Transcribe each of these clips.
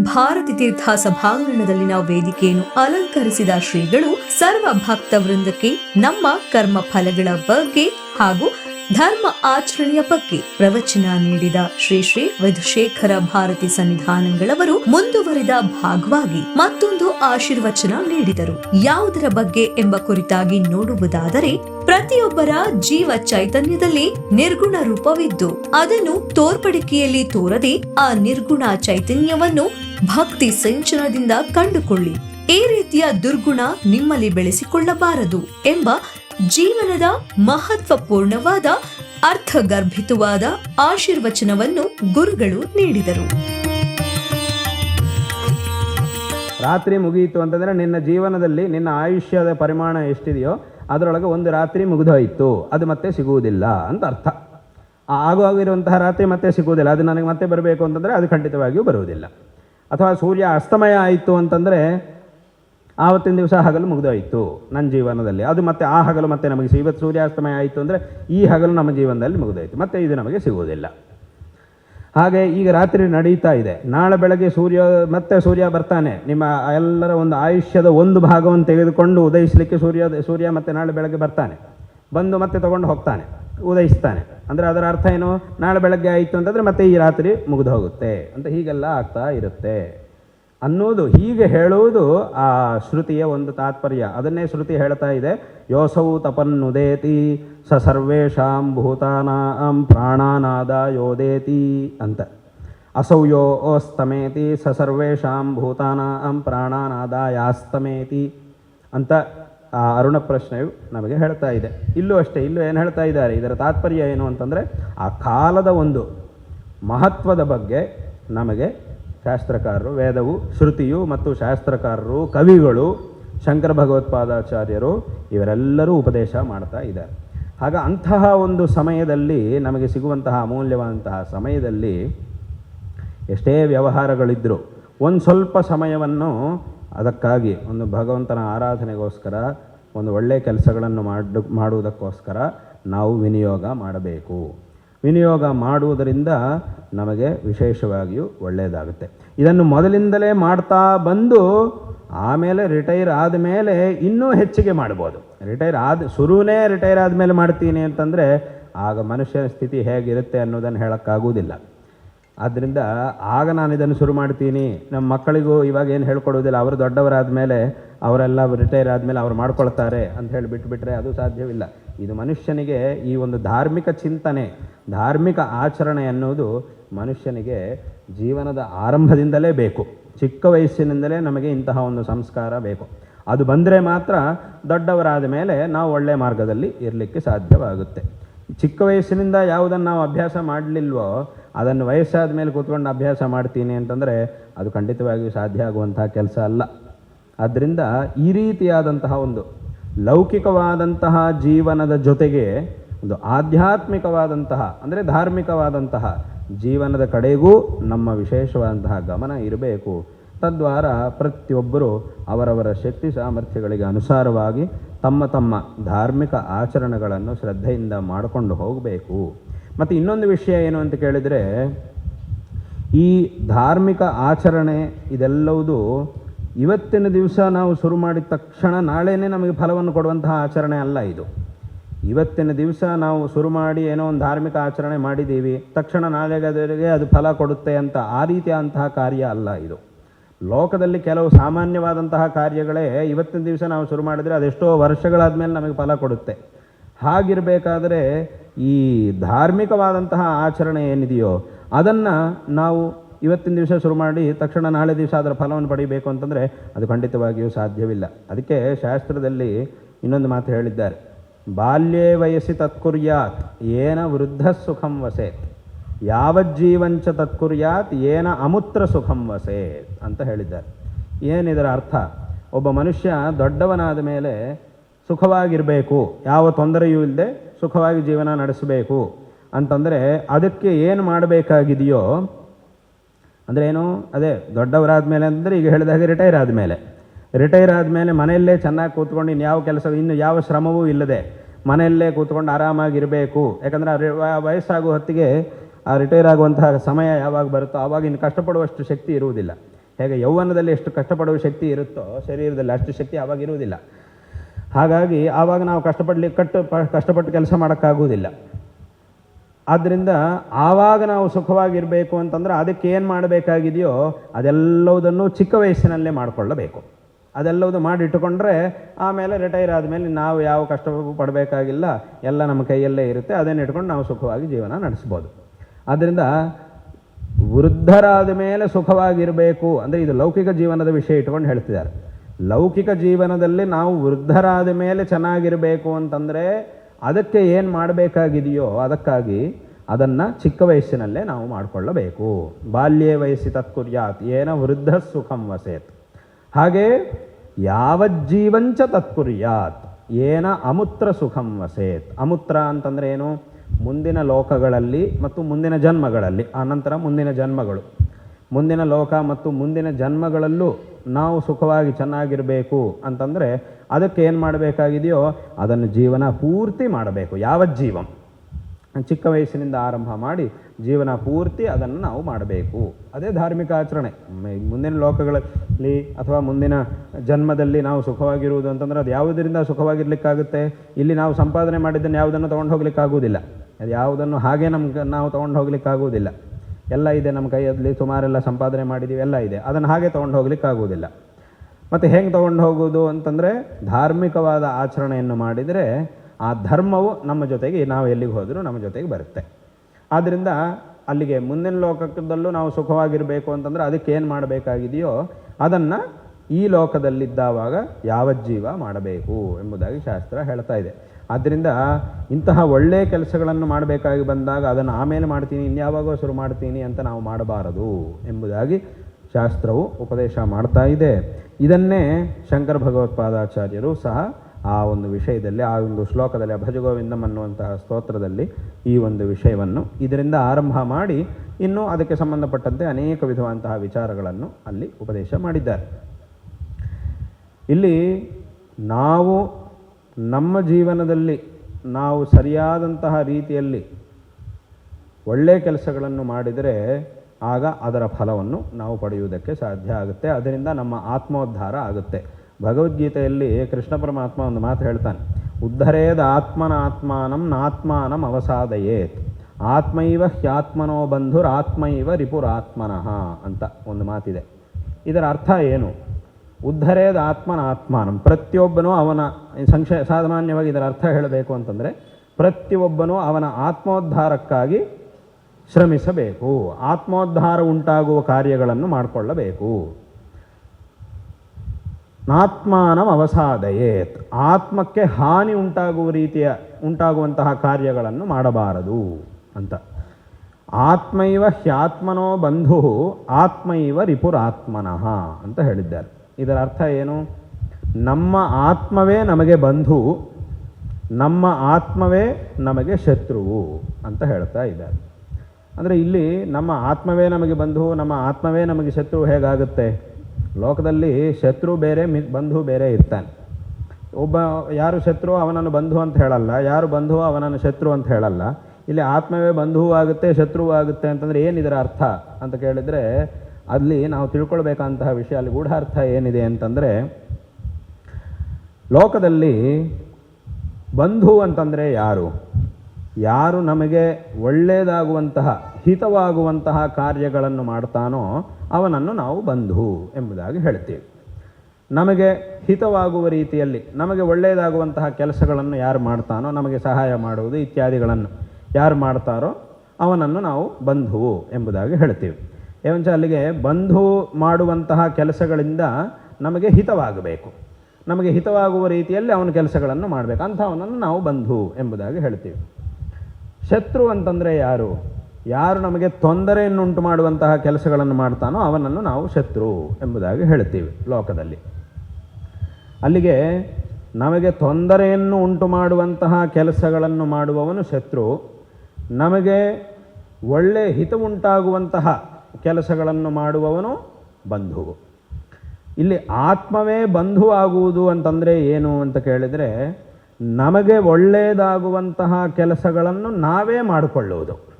ಭಾರತಿ ತೀರ್ಥ ಸಭಾಂಗಣದಲ್ಲಿನ ವೇದಿಕೆಯನ್ನು ಅಲಂಕರಿಸಿದ ಶ್ರೀಗಳು ಸರ್ವ ಭಕ್ತ ವೃಂದಕ್ಕೆ ನಮ್ಮ ಕರ್ಮ ಫಲಗಳ ಬಗ್ಗೆ ಹಾಗೂ ಧರ್ಮ ಆಚರಣೆಯ ಬಗ್ಗೆ ಪ್ರವಚನ ನೀಡಿದ ಶ್ರೀ ಶ್ರೀ ವಿಧುಶೇಖರ ಭಾರತಿ ಸನ್ನಿಧಾನಗಳವರು ಮುಂದುವರಿದ ಭಾಗವಾಗಿ ಮತ್ತೊಂದು ಆಶೀರ್ವಚನ ನೀಡಿದರು. ಯಾವುದರ ಬಗ್ಗೆ ಎಂಬ ಕುರಿತಾಗಿ ನೋಡುವುದಾದರೆ, ಪ್ರತಿಯೊಬ್ಬರ ಜೀವ ಚೈತನ್ಯದಲ್ಲಿ ನಿರ್ಗುಣ ರೂಪವಿದ್ದು, ಅದನ್ನು ತೋರ್ಪಡಿಕೆಯಲ್ಲಿ ತೋರದೆ ಆ ನಿರ್ಗುಣ ಚೈತನ್ಯವನ್ನು ಭಕ್ತಿ ಸಂಚನದಿಂದ ಕಂಡುಕೊಳ್ಳಿ. ಈ ರೀತಿಯ ದುರ್ಗುಣ ನಿಮ್ಮಲ್ಲಿ ಬೆಳೆಸಿಕೊಳ್ಳಬಾರದು ಎಂಬ ಜೀವನದ ಮಹತ್ವಪೂರ್ಣವಾದ, ಅರ್ಥಗರ್ಭಿತವಾದ ಆಶೀರ್ವಚನವನ್ನು ಗುರುಗಳು ನೀಡಿದರು. ರಾತ್ರಿ ಮುಗಿಯಿತು ಅಂತಂದರೆ ನಿನ್ನ ಜೀವನದಲ್ಲಿ ನಿನ್ನ ಆಯುಷ್ಯದ ಪರಿಮಾಣ ಎಷ್ಟಿದೆಯೋ ಅದರೊಳಗೆ ಒಂದು ರಾತ್ರಿ ಮುಗಿದೋಯಿತು ಅದು ಮತ್ತೆ ಸಿಗುವುದಿಲ್ಲ ಅಂತ ಅರ್ಥ. ಆಗುವಾಗಿರುವಂತಹ ರಾತ್ರಿ ಮತ್ತೆ ಸಿಗುವುದಿಲ್ಲ, ಅದು ನನಗೆ ಮತ್ತೆ ಬರಬೇಕು ಅಂತಂದರೆ ಅದು ಖಂಡಿತವಾಗಿಯೂ ಬರುವುದಿಲ್ಲ. ಅಥವಾ ಸೂರ್ಯ ಅಸ್ತಮಯ ಆಯಿತು ಅಂತಂದರೆ ಆವತ್ತಿನ ದಿವಸ ಹಗಲು ಮುಗಿದೋಯ್ತು ನನ್ನ ಜೀವನದಲ್ಲಿ. ಅದು ಮತ್ತೆ ಆ ಹಗಲು ಮತ್ತೆ ನಮಗೆ ಇವತ್ತು ಸೂರ್ಯಾಸ್ತಮಯ ಆಯಿತು ಅಂದರೆ ಈ ಹಗಲು ನಮ್ಮ ಜೀವನದಲ್ಲಿ ಮುಗಿದೋಯ್ತು. ಮತ್ತೆ ಇದು ನಮಗೆ ಸಿಗುವುದಿಲ್ಲ. ಹಾಗೆ ಈಗ ರಾತ್ರಿ ನಡೀತಾ ಇದೆ. ನಾಳೆ ಬೆಳಗ್ಗೆ ಸೂರ್ಯ, ಮತ್ತೆ ಸೂರ್ಯ ಬರ್ತಾನೆ. ನಿಮ್ಮ ಎಲ್ಲರ ಒಂದು ಆಯುಷ್ಯದ ಒಂದು ಭಾಗವನ್ನು ತೆಗೆದುಕೊಂಡು ಉದಯಿಸಲಿಕ್ಕೆ ಸೂರ್ಯ ಸೂರ್ಯ ಮತ್ತೆ ನಾಳೆ ಬೆಳಗ್ಗೆ ಬರ್ತಾನೆ. ಬಂದು ಮತ್ತೆ ತಗೊಂಡು ಹೋಗ್ತಾನೆ, ಉದಯಿಸ್ತಾನೆ. ಅಂದರೆ ಅದರ ಅರ್ಥ ಏನು? ನಾಳೆ ಬೆಳಗ್ಗೆ ಆಯಿತು ಅಂತಂದರೆ ಮತ್ತೆ ಈ ರಾತ್ರಿ ಮುಗಿದು ಹೋಗುತ್ತೆ ಅಂತ ಹೀಗೆಲ್ಲ ಆಗ್ತಾ ಇರುತ್ತೆ. ಅನ್ನೋದು ಹೀಗೆ ಹೇಳುವುದು ಆ ಶ್ರುತಿಯ ಒಂದು ತಾತ್ಪರ್ಯ. ಅದನ್ನೇ ಶ್ರುತಿ ಹೇಳ್ತಾ ಇದೆ. ಯೋಸೌ ತಪನ್ನುದೇತಿ, ಸ ಸರ್ವೇಷಾಂ ಭೂತಾನಾಂ ಪ್ರಾಣಾನಾದ ಯೋದೇತಿ ಅಂತ. ಅಸೌ ಯೋ ಓಸ್ತಮೇತಿ, ಸ ಸರ್ವೇಷಾಂ ಭೂತಾನಾಂ ಪ್ರಾಣಾನಾದ ಯಾಸ್ತಮೇತಿ ಅಂತ ಆ ಅರುಣ ಪ್ರಶ್ನೆಯು ನಮಗೆ ಹೇಳ್ತಾ ಇದೆ. ಇಲ್ಲೂ ಅಷ್ಟೇ, ಇಲ್ಲೂ ಏನು ಹೇಳ್ತಾ ಇದ್ದಾರೆ? ಇದರ ತಾತ್ಪರ್ಯ ಏನು ಅಂತಂದರೆ, ಆ ಕಾಲದ ಒಂದು ಮಹತ್ವದ ಬಗ್ಗೆ ನಮಗೆ ಶಾಸ್ತ್ರಕಾರರು, ವೇದವು, ಶ್ರುತಿಯು ಮತ್ತು ಶಾಸ್ತ್ರಕಾರರು, ಕವಿಗಳು, ಶಂಕರ ಭಗವತ್ಪಾದಾಚಾರ್ಯರು ಇವರೆಲ್ಲರೂ ಉಪದೇಶ ಮಾಡ್ತಾ ಇದ್ದಾರೆ. ಆಗ ಅಂತಹ ಒಂದು ಸಮಯದಲ್ಲಿ ನಮಗೆ ಸಿಗುವಂತಹ ಅಮೂಲ್ಯವಾದಂತಹ ಸಮಯದಲ್ಲಿ ಎಷ್ಟೇ ವ್ಯವಹಾರಗಳಿದ್ದರೂ ಒಂದು ಸ್ವಲ್ಪ ಸಮಯವನ್ನು ಅದಕ್ಕಾಗಿ ಒಂದು ಭಗವಂತನ ಆರಾಧನೆಗೋಸ್ಕರ, ಒಂದು ಒಳ್ಳೆಯ ಕೆಲಸಗಳನ್ನು ಮಾಡು, ಮಾಡುವುದಕ್ಕೋಸ್ಕರ ನಾವು ವಿನಿಯೋಗ ಮಾಡಬೇಕು. ವಿನಿಯೋಗ ಮಾಡುವುದರಿಂದ ನಮಗೆ ವಿಶೇಷವಾಗಿಯೂ ಒಳ್ಳೆಯದಾಗುತ್ತೆ. ಇದನ್ನು ಮೊದಲಿಂದಲೇ ಮಾಡ್ತಾ ಬಂದು ಆಮೇಲೆ ರಿಟೈರ್ ಆದಮೇಲೆ ಇನ್ನೂ ಹೆಚ್ಚಿಗೆ ಮಾಡ್ಬೋದು. ರಿಟೈರ್ ಆದ ಶುರುವೇ ರಿಟೈರ್ ಆದಮೇಲೆ ಮಾಡ್ತೀನಿ ಅಂತಂದರೆ ಆಗ ಮನುಷ್ಯನ ಸ್ಥಿತಿ ಹೇಗಿರುತ್ತೆ ಅನ್ನೋದನ್ನು ಹೇಳೋಕ್ಕಾಗುವುದಿಲ್ಲ. ಆದ್ದರಿಂದ ಆಗ ನಾನು ಇದನ್ನು ಶುರು ಮಾಡ್ತೀನಿ. ನಮ್ಮ ಮಕ್ಕಳಿಗೂ ಇವಾಗ ಏನು ಹೇಳ್ಕೊಡೋದಿಲ್ಲ ಅವರು ದೊಡ್ಡವರಾದ ಮೇಲೆ ಅವರೆಲ್ಲ ರಿಟೈರ್ ಆದಮೇಲೆ ಅವ್ರು ಮಾಡ್ಕೊಳ್ತಾರೆ ಅಂತ ಹೇಳಿ ಬಿಟ್ಟುಬಿಟ್ರೆ ಅದು ಸಾಧ್ಯವಿಲ್ಲ. ಇದು ಮನುಷ್ಯನಿಗೆ ಈ ಒಂದು ಧಾರ್ಮಿಕ ಚಿಂತನೆ, ಧಾರ್ಮಿಕ ಆಚರಣೆ ಅನ್ನೋದು ಮನುಷ್ಯನಿಗೆ ಜೀವನದ ಆರಂಭದಿಂದಲೇ ಬೇಕು. ಚಿಕ್ಕ ವಯಸ್ಸಿನಿಂದಲೇ ನಮಗೆ ಇಂತಹ ಒಂದು ಸಂಸ್ಕಾರ ಬೇಕು. ಅದು ಬಂದರೆ ಮಾತ್ರ ದೊಡ್ಡವರಾದ ಮೇಲೆ ನಾವು ಒಳ್ಳೆಯ ಮಾರ್ಗದಲ್ಲಿ ಇರಲಿಕ್ಕೆ ಸಾಧ್ಯವಾಗುತ್ತೆ. ಚಿಕ್ಕ ವಯಸ್ಸಿನಿಂದ ಯಾವುದನ್ನು ನಾವು ಅಭ್ಯಾಸ ಮಾಡಲಿಲ್ವೋ, ಅದನ್ನು ವಯಸ್ಸಾದ ಮೇಲೆ ಕೂತ್ಕೊಂಡು ಅಭ್ಯಾಸ ಮಾಡ್ತೀನಿ ಅಂತಂದರೆ ಅದು ಖಂಡಿತವಾಗಿಯೂ ಸಾಧ್ಯ ಆಗುವಂತಹ ಕೆಲಸ ಅಲ್ಲ. ಆದ್ದರಿಂದ ಈ ರೀತಿಯಾದಂತಹ ಒಂದು ಲೌಕಿಕವಾದಂತಹ ಜೀವನದ ಜೊತೆಗೆ ಒಂದು ಆಧ್ಯಾತ್ಮಿಕವಾದಂತಹ, ಅಂದರೆ ಧಾರ್ಮಿಕವಾದಂತಹ ಜೀವನದ ಕಡೆಗೂ ನಮ್ಮ ವಿಶೇಷವಾದಂತಹ ಗಮನ ಇರಬೇಕು. ತದ್ವಾರ ಪ್ರತಿಯೊಬ್ಬರು ಅವರವರ ಶಕ್ತಿ ಸಾಮರ್ಥ್ಯಗಳಿಗೆ ಅನುಸಾರವಾಗಿ ತಮ್ಮ ತಮ್ಮ ಧಾರ್ಮಿಕ ಆಚರಣೆಗಳನ್ನು ಶ್ರದ್ಧೆಯಿಂದ ಮಾಡಿಕೊಂಡು ಹೋಗಬೇಕು. ಮತ್ತು ಇನ್ನೊಂದು ವಿಷಯ ಏನು ಅಂತ ಕೇಳಿದರೆ, ಈ ಧಾರ್ಮಿಕ ಆಚರಣೆ ಇದೆಲ್ಲವುದು ಇವತ್ತಿನ ದಿವಸ ನಾವು ಶುರು ಮಾಡಿದ ತಕ್ಷಣ ನಾಳೆನೇ ನಮಗೆ ಫಲವನ್ನು ಕೊಡುವಂತಹ ಆಚರಣೆ ಅಲ್ಲ ಇದು. ಇವತ್ತಿನ ದಿವಸ ನಾವು ಶುರು ಮಾಡಿ ಏನೋ ಒಂದು ಧಾರ್ಮಿಕ ಆಚರಣೆ ಮಾಡಿದ್ದೀವಿ. ತಕ್ಷಣ ನಾಳೆಗೆ ಅದು ಫಲ ಕೊಡುತ್ತೆ ಅಂತ ಆ ರೀತಿಯಾದಂತಹ ಕಾರ್ಯ ಅಲ್ಲ ಇದು. ಲೋಕದಲ್ಲಿ ಕೆಲವು ಸಾಮಾನ್ಯವಾದಂತಹ ಕಾರ್ಯಗಳೇ ಇವತ್ತಿನ ದಿವಸ ನಾವು ಶುರು ಮಾಡಿದರೆ ಅದೆಷ್ಟೋ ವರ್ಷಗಳಾದ ಮೇಲೆ ನಮಗೆ ಫಲ ಕೊಡುತ್ತೆ. ಹಾಗಿರಬೇಕಾದರೆ ಈ ಧಾರ್ಮಿಕವಾದಂತಹ ಆಚರಣೆ ಏನಿದೆಯೋ ಅದನ್ನು ನಾವು ಇವತ್ತಿನ ದಿವಸ ಶುರು ಮಾಡಿ ತಕ್ಷಣ ನಾಳೆ ದಿವಸ ಅದರ ಫಲವನ್ನು ಪಡಿಬೇಕು ಅಂತಂದರೆ ಅದು ಖಂಡಿತವಾಗಿಯೂ ಸಾಧ್ಯವಿಲ್ಲ. ಅದಕ್ಕೆ ಶಾಸ್ತ್ರದಲ್ಲಿ ಇನ್ನೊಂದು ಮಾತು ಹೇಳಿದ್ದಾರೆ. ಬಾಲ್ಯೇ ವಯಸ್ಸಿ ತತ್ಕುರ್ಯಾತ್, ಏನ ವೃದ್ಧ ಸುಖಂ ವಸೇತ್. ಯಾವಜ್ಜೀವಂಚ ತತ್ಕುರ್ಯಾತ್, ಏನ ಅಮುತ್ರ ಸುಖಂ ವಸೇತ್ ಅಂತ ಹೇಳಿದ್ದಾರೆ. ಏನಿದರ ಅರ್ಥ? ಒಬ್ಬ ಮನುಷ್ಯ ದೊಡ್ಡವನಾದ ಮೇಲೆ ಸುಖವಾಗಿರಬೇಕು. ಯಾವ ತೊಂದರೆಯೂ ಇಲ್ಲದೆ ಸುಖವಾಗಿ ಜೀವನ ನಡೆಸಬೇಕು. ಅಂತಂದರೆ ಅದಕ್ಕೆ ಏನು ಮಾಡಬೇಕಾಗಿದೆಯೋ ಅಂದರೆ ಏನು? ಅದೇ ದೊಡ್ಡವರಾದ ಮೇಲೆ ಅಂದರೆ ಈಗ ಹೇಳಿದಾಗೆ ರಿಟೈರ್ ಆದಮೇಲೆ. ರಿಟೈರ್ ಆದಮೇಲೆ ಮನೆಯಲ್ಲೇ ಚೆನ್ನಾಗಿ ಕೂತ್ಕೊಂಡು ಇನ್ನು ಯಾವ ಕೆಲಸ ಇನ್ನು ಯಾವ ಶ್ರಮವೂ ಇಲ್ಲದೆ ಮನೆಯಲ್ಲೇ ಕೂತ್ಕೊಂಡು ಆರಾಮಾಗಿರಬೇಕು. ಯಾಕಂದರೆ ಆ ವಯಸ್ಸಾಗುವ ಹೊತ್ತಿಗೆ ಆ ರಿಟೈರ್ ಆಗುವಂತಹ ಸಮಯ ಯಾವಾಗ ಬರುತ್ತೋ ಆವಾಗ ಇನ್ನು ಕಷ್ಟಪಡುವಷ್ಟು ಶಕ್ತಿ ಇರುವುದಿಲ್ಲ. ಹೇಗೆ ಯೌವನದಲ್ಲಿ ಎಷ್ಟು ಕಷ್ಟಪಡುವ ಶಕ್ತಿ ಇರುತ್ತೋ ಶರೀರದಲ್ಲಿ ಅಷ್ಟು ಶಕ್ತಿ ಆವಾಗ ಇರುವುದಿಲ್ಲ. ಹಾಗಾಗಿ ಆವಾಗ ನಾವು ಕಷ್ಟಪಡಲಿ, ಕಟ್ಟು ಕಷ್ಟಪಟ್ಟು ಕೆಲಸ ಮಾಡೋಕ್ಕಾಗುವುದಿಲ್ಲ. ಆದ್ದರಿಂದ ಆವಾಗ ನಾವು ಸುಖವಾಗಿರಬೇಕು ಅಂತಂದ್ರೆ ಅದಕ್ಕೆ ಏನು ಮಾಡಬೇಕಾಗಿದೆಯೋ ಅದೆಲ್ಲವುದನ್ನು ಚಿಕ್ಕ ವಯಸ್ಸಿನಲ್ಲೇ ಮಾಡಿಕೊಳ್ಳಬೇಕು. ಅದೆಲ್ಲವುದು ಮಾಡಿಟ್ಟುಕೊಂಡ್ರೆ ಆಮೇಲೆ ರಿಟೈರ್ ಆದಮೇಲೆ ನಾವು ಯಾವ ಕಷ್ಟ ಪಡಬೇಕಾಗಿಲ್ಲ, ಎಲ್ಲ ನಮ್ಮ ಕೈಯಲ್ಲೇ ಇರುತ್ತೆ, ಅದನ್ನು ಇಟ್ಕೊಂಡು ನಾವು ಸುಖವಾಗಿ ಜೀವನ ನಡೆಸ್ಬೋದು. ಆದ್ದರಿಂದ ವೃದ್ಧರಾದ ಮೇಲೆ ಸುಖವಾಗಿರಬೇಕು ಅಂದರೆ ಇದು ಲೌಕಿಕ ಜೀವನದ ವಿಷಯ ಇಟ್ಕೊಂಡು ಹೇಳ್ತಿದ್ದಾರೆ. ಲೌಕಿಕ ಜೀವನದಲ್ಲಿ ನಾವು ವೃದ್ಧರಾದ ಮೇಲೆ ಚೆನ್ನಾಗಿರಬೇಕು ಅಂತಂದರೆ ಅದಕ್ಕೆ ಏನು ಮಾಡಬೇಕಾಗಿದೆಯೋ ಅದಕ್ಕಾಗಿ ಅದನ್ನು ಚಿಕ್ಕ ವಯಸ್ಸಿನಲ್ಲೇ ನಾವು ಮಾಡಿಕೊಳ್ಳಬೇಕು. ಬಾಲ್ಯ ವಯಸ್ಸಿ ತತ್ಕುರ್ಯಾತ್, ಏನ ವೃದ್ಧ ಸುಖಂ ವಸೇತ್. ಹಾಗೆ ಯಾವಜ್ಜೀವಂಚ ತತ್ಕುರ್ಯಾತ್, ಏನ ಅಮುತ್ರ ಸುಖಂ ವಸೇತ್. ಅಮುತ್ರ ಅಂತಂದ್ರೆ ಏನು? ಮುಂದಿನ ಲೋಕಗಳಲ್ಲಿ ಮತ್ತು ಮುಂದಿನ ಜನ್ಮಗಳಲ್ಲಿ, ಆನಂತರ ಮುಂದಿನ ಜನ್ಮಗಳು. ಮುಂದಿನ ಲೋಕ ಮತ್ತು ಮುಂದಿನ ಜನ್ಮಗಳಲ್ಲೂ ನಾವು ಸುಖವಾಗಿ ಚೆನ್ನಾಗಿರಬೇಕು ಅಂತಂದರೆ ಅದಕ್ಕೆ ಏನು ಮಾಡಬೇಕಾಗಿದೆಯೋ ಅದನ್ನು ಜೀವನ ಪೂರ್ತಿ ಮಾಡಬೇಕು. ಯಾವ ಜೀವಂ? ಚಿಕ್ಕ ವಯಸ್ಸಿನಿಂದ ಆರಂಭ ಮಾಡಿ ಜೀವನ ಪೂರ್ತಿ ಅದನ್ನು ನಾವು ಮಾಡಬೇಕು. ಅದೇ ಧಾರ್ಮಿಕ ಆಚರಣೆ. ಮುಂದಿನ ಲೋಕಗಳಲ್ಲಿ ಅಥವಾ ಮುಂದಿನ ಜನ್ಮದಲ್ಲಿ ನಾವು ಸುಖವಾಗಿರುವುದು ಅಂತಂದ್ರೆ ಅದು ಯಾವುದರಿಂದ ಸುಖವಾಗಿರ್ಲಿಕ್ಕಾಗುತ್ತೆ? ಇಲ್ಲಿ ನಾವು ಸಂಪಾದನೆ ಮಾಡಿದ್ದನ್ನು ಯಾವುದನ್ನು ತೊಗೊಂಡು ಹೋಗ್ಲಿಕ್ಕಾಗುವುದಿಲ್ಲ. ಅದು ಯಾವುದನ್ನು ಹಾಗೆ ನಮ್ಗೆ ನಾವು ತೊಗೊಂಡು ಹೋಗ್ಲಿಕ್ಕಾಗುವುದಿಲ್ಲ. ಎಲ್ಲ ಇದೆ ನಮ್ಮ ಕೈಯಲ್ಲಿ, ಸುಮಾರೆಲ್ಲ ಸಂಪಾದನೆ ಮಾಡಿದ್ದೀವಿ ಎಲ್ಲ ಇದೆ. ಅದನ್ನು ಹಾಗೆ ತೊಗೊಂಡು ಹೋಗ್ಲಿಕ್ಕಾಗೋದಿಲ್ಲ ಮತ್ತು ಹೆಂಗೆ ತೊಗೊಂಡು ಹೋಗೋದು ಅಂತಂದರೆ, ಧಾರ್ಮಿಕವಾದ ಆಚರಣೆಯನ್ನು ಮಾಡಿದರೆ, ಆ ಧರ್ಮವು ನಮ್ಮ ಜೊತೆಗೆ, ನಾವು ಎಲ್ಲಿಗೆ ಹೋದರೂ ನಮ್ಮ ಜೊತೆಗೆ ಬರುತ್ತೆ. ಆದ್ದರಿಂದ ಅಲ್ಲಿಗೆ ಮುಂದಿನ ಲೋಕದಲ್ಲೂ ನಾವು ಸುಖವಾಗಿರಬೇಕು ಅಂತಂದರೆ, ಅದಕ್ಕೆ ಏನು ಮಾಡಬೇಕಾಗಿದೆಯೋ, ಅದನ್ನು ಈ ಲೋಕದಲ್ಲಿದ್ದಾವಾಗ ಯಾವ ಜೀವ ಮಾಡಬೇಕು ಎಂಬುದಾಗಿ ಶಾಸ್ತ್ರ ಹೇಳ್ತಾ ಇದೆ. ಆದ್ದರಿಂದ ಇಂತಹ ಒಳ್ಳೆಯ ಕೆಲಸಗಳನ್ನು ಮಾಡಬೇಕಾಗಿ ಬಂದಾಗ ಅದನ್ನು ಆಮೇಲೆ ಮಾಡ್ತೀನಿ, ಇನ್ಯಾವಾಗೋ ಶುರು ಮಾಡ್ತೀನಿ ಅಂತ ನಾವು ಮಾಡಬಾರದು ಎಂಬುದಾಗಿ ಶಾಸ್ತ್ರವು ಉಪದೇಶ ಮಾಡ್ತಾ ಇದೆ. ಇದನ್ನೇ ಶಂಕರ ಭಗವತ್ಪಾದಾಚಾರ್ಯರು ಸಹ ಆ ಒಂದು ವಿಷಯದಲ್ಲಿ, ಆ ಒಂದು ಶ್ಲೋಕದಲ್ಲಿ ಅಭಜಗೋವಿಂದಂ ಅನ್ನುವಂತಹ ಸ್ತೋತ್ರದಲ್ಲಿ ಈ ಒಂದು ವಿಷಯವನ್ನು ಇದರಿಂದ ಆರಂಭ ಮಾಡಿ ಇನ್ನೂ ಅದಕ್ಕೆ ಸಂಬಂಧಪಟ್ಟಂತೆ ಅನೇಕ ವಿಧವಾದಂತಹ ವಿಚಾರಗಳನ್ನು ಅಲ್ಲಿ ಉಪದೇಶ ಮಾಡಿದ್ದಾರೆ. ಇಲ್ಲಿ ನಾವು ನಮ್ಮ ಜೀವನದಲ್ಲಿ ನಾವು ಸರಿಯಾದಂತಹ ರೀತಿಯಲ್ಲಿ ಒಳ್ಳೆಯ ಕೆಲಸಗಳನ್ನು ಮಾಡಿದರೆ ಆಗ ಅದರ ಫಲವನ್ನು ನಾವು ಪಡೆಯುವುದಕ್ಕೆ ಸಾಧ್ಯ ಆಗುತ್ತೆ. ಅದರಿಂದ ನಮ್ಮ ಆತ್ಮೋದ್ಧಾರ ಆಗುತ್ತೆ. ಭಗವದ್ಗೀತೆಯಲ್ಲಿ ಕೃಷ್ಣ ಪರಮಾತ್ಮ ಒಂದು ಮಾತು ಹೇಳ್ತಾನೆ, ಉದ್ಧರೇದ ಆತ್ಮನ ಆತ್ಮಾನಂ ನಾತ್ಮಾನಂ ಅವಸಾದಯೇತ್. ಆತ್ಮೈವ ಹ್ಯಾತ್ಮನೋ ಬಂಧುರ್ ಆತ್ಮೈವ ರಿಪುರಾತ್ಮನಃ ಅಂತ ಒಂದು ಮಾತಿದೆ. ಇದರ ಅರ್ಥ ಏನು? ಉದ್ಧರೇದ ಆತ್ಮನ ಆತ್ಮಾನಂ. ಪ್ರತಿಯೊಬ್ಬನೂ ಅವನ ಸಂಕ್ಷೇ ಸಾಮಾನ್ಯವಾಗಿ ಇದರ ಅರ್ಥ ಹೇಳಬೇಕು ಅಂತಂದರೆ, ಪ್ರತಿಯೊಬ್ಬನೂ ಅವನ ಆತ್ಮೋದ್ಧಾರಕ್ಕಾಗಿ ಶ್ರಮಿಸಬೇಕು. ಆತ್ಮೋದ್ಧಾರ ಉಂಟಾಗುವ ಕಾರ್ಯಗಳನ್ನು ಮಾಡಿಕೊಳ್ಳಬೇಕು. ಆತ್ಮಾನಂ ಅವಸಾದಯೇತ್. ಆತ್ಮಕ್ಕೆ ಹಾನಿ ಉಂಟಾಗುವ ರೀತಿಯ, ಉಂಟಾಗುವಂತಹ ಕಾರ್ಯಗಳನ್ನು ಮಾಡಬಾರದು ಅಂತ. ಆತ್ಮೈವ ಹ್ಯಾತ್ಮನೋ ಬಂಧು ಆತ್ಮೈವ ರಿಪುರಾತ್ಮನಃ ಅಂತ ಹೇಳಿದ್ದಾರೆ. ಇದರ ಅರ್ಥ ಏನು? ನಮ್ಮ ಆತ್ಮವೇ ನಮಗೆ ಬಂಧು, ನಮ್ಮ ಆತ್ಮವೇ ನಮಗೆ ಶತ್ರುವು ಅಂತ ಹೇಳ್ತಾ ಇದ್ದಾರೆ. ಅಂದರೆ ಇಲ್ಲಿ ನಮ್ಮ ಆತ್ಮವೇ ನಮಗೆ ಬಂಧು, ನಮ್ಮ ಆತ್ಮವೇ ನಮಗೆ ಶತ್ರು ಹೇಗಾಗುತ್ತೆ? ಲೋಕದಲ್ಲಿ ಶತ್ರು ಬೇರೆ, ಮಿ, ಬಂಧು ಬೇರೆ ಇರ್ತಾನೆ. ಒಬ್ಬ ಯಾರು ಶತ್ರು ಅವನನ್ನು ಬಂಧು ಅಂತ ಹೇಳಲ್ಲ, ಯಾರು ಬಂಧು ಅವನನ್ನು ಶತ್ರು ಅಂತ ಹೇಳಲ್ಲ. ಇಲ್ಲಿ ಆತ್ಮವೇ ಬಂಧುವಾಗುತ್ತೆ, ಶತ್ರುವಾಗುತ್ತೆ ಅಂತಂದರೆ ಏನಿದರ ಅರ್ಥ ಅಂತ ಕೇಳಿದರೆ ಅಲ್ಲಿ ನಾವು ತಿಳ್ಕೊಳ್ಬೇಕಂತಹ ವಿಷಯ ಅಲ್ಲಿ ಗೂಢಾರ್ಥ ಏನಿದೆ ಅಂತಂದರೆ, ಲೋಕದಲ್ಲಿ ಬಂಧು ಅಂತಂದರೆ ಯಾರು? ಯಾರು ನಮಗೆ ಒಳ್ಳೆಯದಾಗುವಂತಹ ಹಿತವಾಗುವಂತಹ ಕಾರ್ಯಗಳನ್ನು ಮಾಡ್ತಾನೋ ಅವನನ್ನು ನಾವು ಬಂಧು ಎಂಬುದಾಗಿ ಹೇಳ್ತೀವಿ. ನಮಗೆ ಹಿತವಾಗುವ ರೀತಿಯಲ್ಲಿ, ನಮಗೆ ಒಳ್ಳೆಯದಾಗುವಂತಹ ಕೆಲಸಗಳನ್ನು ಯಾರು ಮಾಡ್ತಾನೋ, ನಮಗೆ ಸಹಾಯ ಮಾಡುವುದು ಇತ್ಯಾದಿಗಳನ್ನು ಯಾರು ಮಾಡ್ತಾರೋ ಅವನನ್ನು ನಾವು ಬಂಧುವು ಎಂಬುದಾಗಿ ಹೇಳ್ತೀವಿ. ಏವಂಚ ಅಲ್ಲಿಗೆ ಬಂಧು ಮಾಡುವಂತಹ ಕೆಲಸಗಳಿಂದ ನಮಗೆ ಹಿತವಾಗಬೇಕು. ನಮಗೆ ಹಿತವಾಗುವ ರೀತಿಯಲ್ಲಿ ಅವನ ಕೆಲಸಗಳನ್ನು ಮಾಡಬೇಕು. ಅಂಥವನನ್ನು ನಾವು ಬಂಧು ಎಂಬುದಾಗಿ ಹೇಳ್ತೀವಿ. ಶತ್ರು ಅಂತಂದರೆ ಯಾರು? ಯಾರು ನಮಗೆ ತೊಂದರೆಯನ್ನುಂಟು ಮಾಡುವಂತಹ ಕೆಲಸಗಳನ್ನು ಮಾಡ್ತಾನೋ ಅವನನ್ನು ನಾವು ಶತ್ರು ಎಂಬುದಾಗಿ ಹೇಳ್ತೀವಿ ಲೋಕದಲ್ಲಿ. ಅಲ್ಲಿಗೆ ನಮಗೆ ತೊಂದರೆಯನ್ನು ಉಂಟು ಮಾಡುವಂತಹ ಕೆಲಸಗಳನ್ನು ಮಾಡುವವನು ಶತ್ರು. ನಮಗೆ ಒಳ್ಳೆ ಹಿತವುಂಟಾಗುವಂತಹ ಕೆಲಸಗಳನ್ನು ಮಾಡುವವನು ಬಂಧುವು. ಇಲ್ಲಿ ಆತ್ಮವೇ ಬಂಧು ಆಗುವುದು ಅಂತಂದರೆ ಏನು ಅಂತ ಕೇಳಿದರೆ ನಮಗೆ ಒಳ್ಳೆಯದಾಗುವಂತಹ ಕೆಲಸಗಳನ್ನು ನಾವೇ ಮಾಡಿಕೊಳ್ಳುವುದು.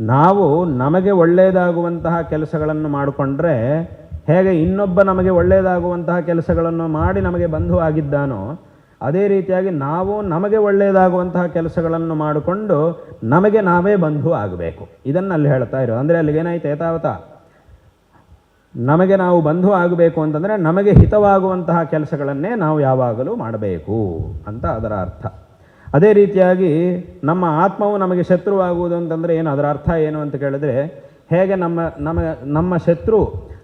ನಾವು ನಮಗೆ ಒಳ್ಳೆಯದಾಗುವಂತಹ ಕೆಲಸಗಳನ್ನು ಮಾಡಿಕೊಂಡ್ರೆ ಹೇಗೆ ಇನ್ನೊಬ್ಬ ನಮಗೆ ಒಳ್ಳೆಯದಾಗುವಂತಹ ಕೆಲಸಗಳನ್ನು ಮಾಡಿ ನಮಗೆ ಬಂಧು ಆಗಿದ್ದಾನೋ ಅದೇ ರೀತಿಯಾಗಿ ನಾವು ನಮಗೆ ಒಳ್ಳೆಯದಾಗುವಂತಹ ಕೆಲಸಗಳನ್ನು ಮಾಡಿಕೊಂಡು ನಮಗೆ ನಾವೇ ಬಂಧು ಆಗಬೇಕು. ಇದನ್ನು ಅಲ್ಲಿ ಹೇಳ್ತಾ ಇರೋ ಅಂದರೆ ಅಲ್ಲಿಗೇನಾಯ್ತು ಏತಾವತ ನಮಗೆ ನಾವು ಬಂಧು ಆಗಬೇಕು ಅಂತಂದರೆ ನಮಗೆ ಹಿತವಾಗುವಂತಹ ಕೆಲಸಗಳನ್ನೇ ನಾವು ಯಾವಾಗಲೂ ಮಾಡಬೇಕು ಅಂತ ಅದರ ಅರ್ಥ. ಅದೇ ರೀತಿಯಾಗಿ ನಮ್ಮ ಆತ್ಮವು ನಮಗೆ ಶತ್ರುವಾಗುವುದು ಅಂತಂದರೆ ಏನು? ಅದರ ಅರ್ಥ ಏನು ಅಂತ ಕೇಳಿದ್ರೆ, ಹೇಗೆ ನಮ್ಮ ನಮ್ಮ ನಮ್ಮ ಶತ್ರು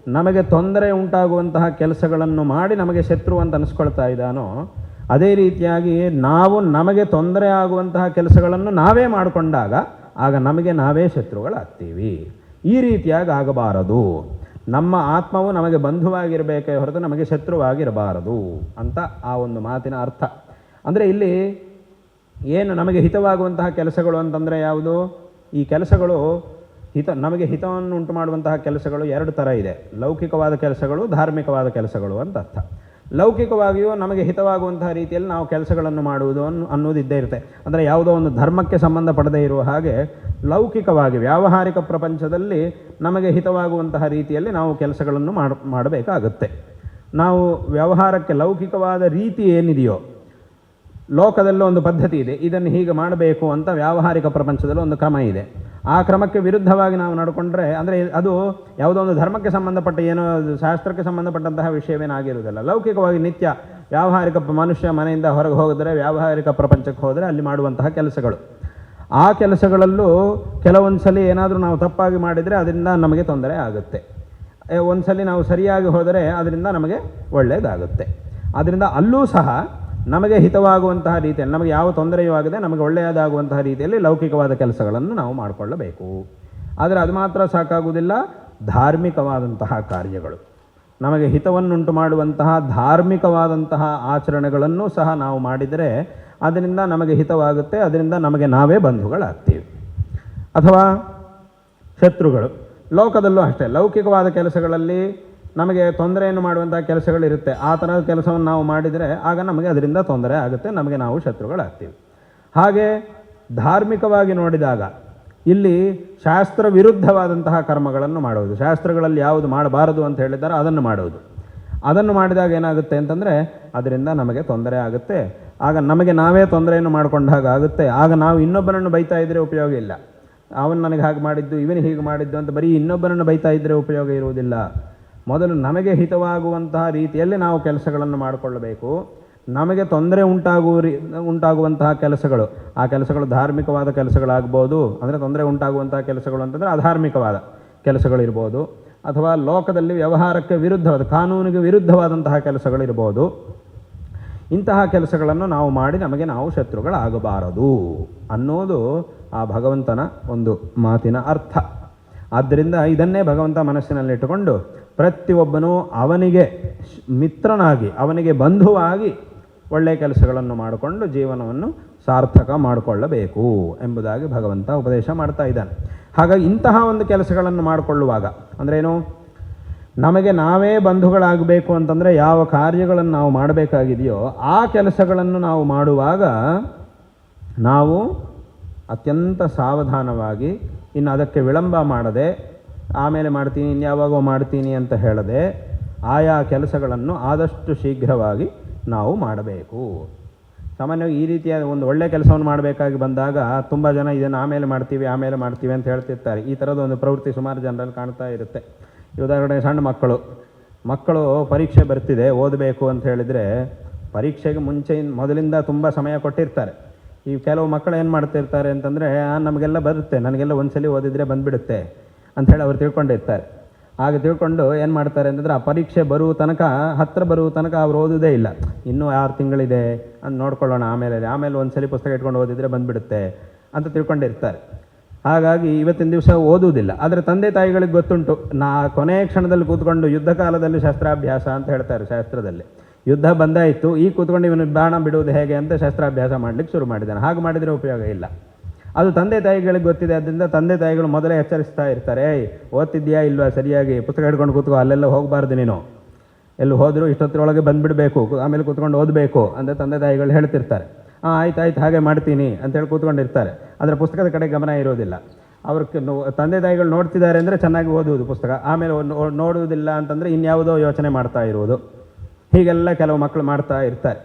ನಮಗೆ ತೊಂದರೆ ಉಂಟಾಗುವಂತಹ ಕೆಲಸಗಳನ್ನು ಮಾಡಿ ನಮಗೆ ಶತ್ರು ಅಂತ ಅನಿಸ್ಕೊಳ್ತಾ ಇದ್ದಾನೋ ಅದೇ ರೀತಿಯಾಗಿ ನಾವು ನಮಗೆ ತೊಂದರೆ ಆಗುವಂತಹ ಕೆಲಸಗಳನ್ನು ನಾವೇ ಮಾಡಿಕೊಂಡಾಗ ಆಗ ನಮಗೆ ನಾವೇ ಶತ್ರುಗಳಾಗ್ತೀವಿ. ಈ ರೀತಿಯಾಗಿ ಆಗಬಾರದು. ನಮ್ಮ ಆತ್ಮವು ನಮಗೆ ಬಂಧುವಾಗಿರಬೇಕೇ ಹೊರತು ನಮಗೆ ಶತ್ರುವಾಗಿರಬಾರದು ಅಂತ ಆ ಒಂದು ಮಾತಿನ ಅರ್ಥ. ಅಂದರೆ ಇಲ್ಲಿ ಏನು ನಮಗೆ ಹಿತವಾಗುವಂತಹ ಕೆಲಸಗಳು ಅಂತಂದರೆ ಯಾವುದು? ಈ ಕೆಲಸಗಳು ಹಿತ, ನಮಗೆ ಹಿತವನ್ನು ಉಂಟು ಮಾಡುವಂತಹ ಕೆಲಸಗಳು ಎರಡು ಥರ ಇದೆ. ಲೌಕಿಕವಾದ ಕೆಲಸಗಳು, ಧಾರ್ಮಿಕವಾದ ಕೆಲಸಗಳು ಅಂತ ಅರ್ಥ. ಲೌಕಿಕವಾಗಿಯೂ ನಮಗೆ ಹಿತವಾಗುವಂತಹ ರೀತಿಯಲ್ಲಿ ನಾವು ಕೆಲಸಗಳನ್ನು ಮಾಡುವುದು ಅನ್ನು ಅನ್ನೋದು ಇದ್ದೇ ಇರುತ್ತೆ. ಅಂದರೆ ಯಾವುದೋ ಒಂದು ಧರ್ಮಕ್ಕೆ ಸಂಬಂಧಪಡದೇ ಇರುವ ಹಾಗೆ ಲೌಕಿಕವಾಗಿ, ವ್ಯಾವಹಾರಿಕ ಪ್ರಪಂಚದಲ್ಲಿ ನಮಗೆ ಹಿತವಾಗುವಂತಹ ರೀತಿಯಲ್ಲಿ ನಾವು ಕೆಲಸಗಳನ್ನು ಮಾಡ, ಮಾಡಬೇಕಾಗುತ್ತೆ. ನಾವು ವ್ಯವಹಾರಕ್ಕೆ ಲೌಕಿಕವಾದ ರೀತಿ ಏನಿದೆಯೋ ಲೋಕದಲ್ಲೂ ಒಂದು ಪದ್ಧತಿ ಇದೆ, ಇದನ್ನು ಹೀಗೆ ಮಾಡಬೇಕು ಅಂತ ವ್ಯಾವಹಾರಿಕ ಪ್ರಪಂಚದಲ್ಲಿ ಒಂದು ಕ್ರಮ ಇದೆ. ಆ ಕ್ರಮಕ್ಕೆ ವಿರುದ್ಧವಾಗಿ ನಾವು ನಡ್ಕೊಂಡ್ರೆ, ಅಂದರೆ ಅದು ಯಾವುದೋ ಒಂದು ಧರ್ಮಕ್ಕೆ ಸಂಬಂಧಪಟ್ಟ ಏನೋ ಶಾಸ್ತ್ರಕ್ಕೆ ಸಂಬಂಧಪಟ್ಟಂತಹ ವಿಷಯವೇನಾಗಿರುವುದಿಲ್ಲ ಲೌಕಿಕವಾಗಿ ನಿತ್ಯ ವ್ಯಾವಹಾರಿಕ ಮನುಷ್ಯ ಮನೆಯಿಂದ ಹೊರಗೆ ಹೋದರೆ ವ್ಯಾವಹಾರಿಕ ಪ್ರಪಂಚಕ್ಕೆ ಹೋದರೆ ಅಲ್ಲಿ ಮಾಡುವಂತಹ ಕೆಲಸಗಳು. ಆ ಕೆಲಸಗಳಲ್ಲೂ ಕೆಲವೊಂದು ಸಲ ಏನಾದರೂ ನಾವು ತಪ್ಪಾಗಿ ಮಾಡಿದರೆ ಅದರಿಂದ ನಮಗೆ ತೊಂದರೆ ಆಗುತ್ತೆ. ಒಂದು ಸಲ ನಾವು ಸರಿಯಾಗಿ ಹೋದರೆ ಅದರಿಂದ ನಮಗೆ ಒಳ್ಳೆಯದಾಗುತ್ತೆ ಆದ್ದರಿಂದ ಅಲ್ಲೂ ಸಹ ನಮಗೆ ಹಿತವಾಗುವಂತಹ ರೀತಿಯಲ್ಲಿ, ನಮಗೆ ಯಾವ ತೊಂದರೆಯೂ ಆಗದೆ ನಮಗೆ ಒಳ್ಳೆಯದಾಗುವಂತಹ ರೀತಿಯಲ್ಲಿ ಲೌಕಿಕವಾದ ಕೆಲಸಗಳನ್ನು ನಾವು ಮಾಡಿಕೊಳ್ಳಬೇಕು. ಆದರೆ ಅದು ಮಾತ್ರ ಸಾಕಾಗುವುದಿಲ್ಲ, ಧಾರ್ಮಿಕವಾದಂತಹ ಕಾರ್ಯಗಳು. ನಮಗೆ ಹಿತವನ್ನುಂಟು ಮಾಡುವಂತಹ ಧಾರ್ಮಿಕವಾದಂತಹ ಆಚರಣೆಗಳನ್ನು ಸಹ ನಾವು ಮಾಡಿದರೆ ಅದರಿಂದ ನಮಗೆ ಹಿತವಾಗುತ್ತೆ, ಅದರಿಂದ ನಮಗೆ ನಾವೇ ಬಂಧುಗಳಾಗ್ತೀವಿ. ಅಥವಾ ಶತ್ರುಗಳು, ಲೋಕದಲ್ಲೂ ಅಷ್ಟೇ, ಲೌಕಿಕವಾದ ಕೆಲಸಗಳಲ್ಲಿ ನಮಗೆ ತೊಂದರೆಯನ್ನು ಮಾಡುವಂಥ ಕೆಲಸಗಳಿರುತ್ತೆ ಆ ಥರದ ಕೆಲಸವನ್ನು ನಾವು ಮಾಡಿದರೆ ಆಗ ನಮಗೆ ಅದರಿಂದ ತೊಂದರೆ ಆಗುತ್ತೆ, ನಮಗೆ ನಾವು ಶತ್ರುಗಳಾಗ್ತೀವಿ. ಹಾಗೆ ಧಾರ್ಮಿಕವಾಗಿ ನೋಡಿದಾಗ ಇಲ್ಲಿ ಶಾಸ್ತ್ರ ವಿರುದ್ಧವಾದಂತಹ ಕರ್ಮಗಳನ್ನು ಮಾಡುವುದು. ಶಾಸ್ತ್ರಗಳಲ್ಲಿ ಯಾವುದು ಮಾಡಬಾರದು ಅಂತ ಹೇಳಿದ್ದಾರೆ, ಅದನ್ನು ಮಾಡುವುದು. ಅದನ್ನು ಮಾಡಿದಾಗ ಏನಾಗುತ್ತೆ ಅಂತಂದರೆ ಅದರಿಂದ ನಮಗೆ ತೊಂದರೆ ಆಗುತ್ತೆ. ಆಗ ನಮಗೆ ನಾವೇ ತೊಂದರೆಯನ್ನು ಮಾಡಿಕೊಂಡಾಗ ಆಗುತ್ತೆ. ಆಗ ನಾವು ಇನ್ನೊಬ್ಬರನ್ನು ಬೈತಾ ಇದ್ದರೆ ಉಪಯೋಗ ಇಲ್ಲ. ಅವನು ನನಗೆ ಹಾಗೆ ಮಾಡಿದ್ದು, ಇವನು ಹೀಗೆ ಮಾಡಿದ್ದು ಅಂತ ಬರೀ ಇನ್ನೊಬ್ಬರನ್ನು ಬೈತಾ ಇದ್ದರೆ ಉಪಯೋಗ ಇರುವುದಿಲ್ಲ. ಮೊದಲು ನಮಗೆ ಹಿತವಾಗುವಂತಹ ರೀತಿಯಲ್ಲಿ ನಾವು ಕೆಲಸಗಳನ್ನು ಮಾಡಿಕೊಳ್ಳಬೇಕು. ನಮಗೆ ತೊಂದರೆ ಉಂಟಾಗುವ ರೀ, ಉಂಟಾಗುವಂತಹ ಕೆಲಸಗಳು, ಆ ಕೆಲಸಗಳು ಧಾರ್ಮಿಕವಾದ ಕೆಲಸಗಳಾಗ್ಬೋದು, ಅಂದರೆ ತೊಂದರೆ ಉಂಟಾಗುವಂತಹ ಕೆಲಸಗಳು ಅಂತಂದರೆ ಅಧಾರ್ಮಿಕವಾದ ಕೆಲಸಗಳಿರ್ಬೋದು, ಅಥವಾ ಲೋಕದಲ್ಲಿ ವ್ಯವಹಾರಕ್ಕೆ ವಿರುದ್ಧವಾದ, ಕಾನೂನಿಗೆ ವಿರುದ್ಧವಾದಂತಹ ಕೆಲಸಗಳಿರ್ಬೋದು. ಇಂತಹ ಕೆಲಸಗಳನ್ನು ನಾವು ಮಾಡಿ ನಮಗೆ ನಾವು ಶತ್ರುಗಳಾಗಬಾರದು ಅನ್ನೋದು ಆ ಭಗವಂತನ ಒಂದು ಮಾತಿನ ಅರ್ಥ. ಆದ್ದರಿಂದ ಇದನ್ನೇ ಭಗವಂತ ಮನಸ್ಸಿನಲ್ಲಿಟ್ಟುಕೊಂಡು ಪ್ರತಿಯೊಬ್ಬನೂ ಅವನಿಗೆ ಮಿತ್ರನಾಗಿ, ಅವನಿಗೆ ಬಂಧುವಾಗಿ ಒಳ್ಳೆಯ ಕೆಲಸಗಳನ್ನು ಮಾಡಿಕೊಂಡು ಜೀವನವನ್ನು ಸಾರ್ಥಕ ಮಾಡಿಕೊಳ್ಳಬೇಕು ಎಂಬುದಾಗಿ ಭಗವಂತ ಉಪದೇಶ ಮಾಡ್ತಾ ಇದ್ದಾನೆ. ಹಾಗಾಗಿ ಇಂತಹ ಒಂದು ಕೆಲಸಗಳನ್ನು ಮಾಡಿಕೊಳ್ಳುವಾಗ ಅಂದ್ರೇನು ನಮಗೆ ನಾವೇ ಬಂಧುಗಳಾಗಬೇಕು ಅಂತಂದರೆ ಯಾವ ಕಾರ್ಯಗಳನ್ನು ನಾವು ಮಾಡಬೇಕಾಗಿದೆಯೋ ಆ ಕೆಲಸಗಳನ್ನು ನಾವು ಮಾಡುವಾಗ ನಾವು ಅತ್ಯಂತ ಸಾವಧಾನವಾಗಿ ಇನ್ನು ಅದಕ್ಕೆ ವಿಳಂಬ ಮಾಡದೆ ಆಮೇಲೆ ಮಾಡ್ತೀನಿ ಇನ್ಯಾವಾಗೋ ಮಾಡ್ತೀನಿ ಅಂತ ಹೇಳದೆ ಆಯಾ ಕೆಲಸಗಳನ್ನು ಆದಷ್ಟು ಶೀಘ್ರವಾಗಿ ನಾವು ಮಾಡಬೇಕು. ಸಾಮಾನ್ಯವಾಗಿ ಈ ರೀತಿಯಾದ ಒಂದು ಒಳ್ಳೆಯ ಕೆಲಸವನ್ನು ಮಾಡಬೇಕಾಗಿ ಬಂದಾಗ ತುಂಬ ಜನ ಇದನ್ನು ಆಮೇಲೆ ಮಾಡ್ತೀವಿ ಆಮೇಲೆ ಮಾಡ್ತೀವಿ ಅಂತ ಹೇಳ್ತಿರ್ತಾರೆ. ಈ ಥರದ ಒಂದು ಪ್ರವೃತ್ತಿ ಸುಮಾರು ಜನರಲ್ಲಿ ಕಾಣ್ತಾ ಇರುತ್ತೆ. ಉದಾಹರಣೆಗೆ ಸಣ್ಣ ಮಕ್ಕಳು. ಮಕ್ಕಳು ಪರೀಕ್ಷೆ ಬರ್ತಿದೆ, ಓದಬೇಕು ಅಂತ ಹೇಳಿದರೆ ಪರೀಕ್ಷೆಗೆ ಮುಂಚೆ ಮೊದಲಿಂದ ತುಂಬ ಸಮಯ ಕೊಟ್ಟಿರ್ತಾರೆ. ಈ ಕೆಲವು ಮಕ್ಕಳು ಏನು ಮಾಡ್ತಿರ್ತಾರೆ ಅಂತಂದರೆ ನಮಗೆಲ್ಲ ಬರುತ್ತೆ, ನನಗೆಲ್ಲ ಒಂದ್ಸಲಿ ಓದಿದರೆ ಬಂದುಬಿಡುತ್ತೆ. ಅಂಥೇಳಿ ಅವ್ರು ತಿಳ್ಕೊಂಡಿರ್ತಾರೆ ಹಾಗೆ ತಿಳ್ಕೊಂಡು ಏನು ಮಾಡ್ತಾರೆ ಅಂತಂದ್ರೆ ಆ ಪರೀಕ್ಷೆ ಬರುವ ತನಕ ಹತ್ತಿರ ಬರುವ ತನಕ ಅವ್ರು ಓದೋದೇ ಇಲ್ಲ. ಇನ್ನೂ ಆರು ತಿಂಗಳಿದೆ ಅಂತ ನೋಡ್ಕೊಳ್ಳೋಣ, ಆಮೇಲೆ ಆಮೇಲೆ ಒಂದ್ಸಲಿ ಪುಸ್ತಕ ಇಟ್ಕೊಂಡು ಓದಿದರೆ ಬಂದುಬಿಡುತ್ತೆ ಅಂತ ತಿಳ್ಕೊಂಡಿರ್ತಾರೆ ಹಾಗಾಗಿ ಇವತ್ತಿನ ದಿವಸ ಓದುವುದಿಲ್ಲ. ಆದರೆ ತಂದೆ ತಾಯಿಗಳಿಗೆ ಗೊತ್ತುಂಟು, ನಾ ಕೊನೆಯ ಕ್ಷಣದಲ್ಲಿ ಕೂತ್ಕೊಂಡು ಯುದ್ಧ ಕಾಲದಲ್ಲಿ ಶಸ್ತ್ರಾಭ್ಯಾಸ ಅಂತ ಹೇಳ್ತಾರೆ ಶಾಸ್ತ್ರದಲ್ಲಿ. ಯುದ್ಧ ಬಂದಾಯಿತು, ಈ ಕೂತ್ಕೊಂಡು ಇವನು ಬಾಣ ಬಿಡುವುದು ಹೇಗೆ ಅಂತ ಶಸ್ತ್ರಾಭ್ಯಾಸ ಮಾಡಲಿಕ್ಕೆ ಶುರು ಮಾಡಿದ್ದಾನೆ. ಹಾಗೆ ಮಾಡಿದರೆ ಉಪಯೋಗ ಇಲ್ಲ. ಅದು ತಂದೆ ತಾಯಿಗಳಿಗೆ ಗೊತ್ತಿದೆ ಅದರಿಂದ ತಂದೆ ತಾಯಿಗಳು ಮೊದಲೇ ಎಚ್ಚರಿಸ್ತಾ ಇರ್ತಾರೆ ಓದ್ತಿದ್ಯಾ ಇಲ್ವಾ ಸರಿಯಾಗಿ? ಪುಸ್ತಕ ಹಿಡ್ಕೊಂಡು ಕೂತ್ಕೋ, ಅಲ್ಲೆಲ್ಲ ಹೋಗಬಾರ್ದು ನೀನು. ಎಲ್ಲಿ ಹೋದರೂ ಇಷ್ಟೊತ್ತರೊಳಗೆ ಬಂದುಬಿಡಬೇಕು, ಆಮೇಲೆ ಕೂತ್ಕೊಂಡು ಓದಬೇಕು, ಅಂತ ತಂದೆ ತಾಯಿಗಳು ಹೇಳ್ತಿರ್ತಾರೆ. ಹಾಂ ಆಯ್ತು ಆಯ್ತು, ಹಾಗೆ ಮಾಡ್ತೀನಿ ಅಂತೇಳಿ ಕೂತ್ಕೊಂಡಿರ್ತಾರೆ. ಆದರೆ ಪುಸ್ತಕದ ಕಡೆ ಗಮನ ಇರೋದಿಲ್ಲ. ಅವ್ರ ತಂದೆ ತಾಯಿಗಳು ನೋಡ್ತಿದ್ದಾರೆ ಅಂದರೆ ಚೆನ್ನಾಗಿ ಓದುವುದು ಪುಸ್ತಕ, ಆಮೇಲೆ ನೋಡುವುದಿಲ್ಲ ಅಂತಂದರೆ ಇನ್ಯಾವುದೋ ಯೋಚನೆ ಮಾಡ್ತಾ ಇರುವುದು. ಹೀಗೆಲ್ಲ ಕೆಲವು ಮಕ್ಕಳು ಮಾಡ್ತಾ ಇರ್ತಾರೆ.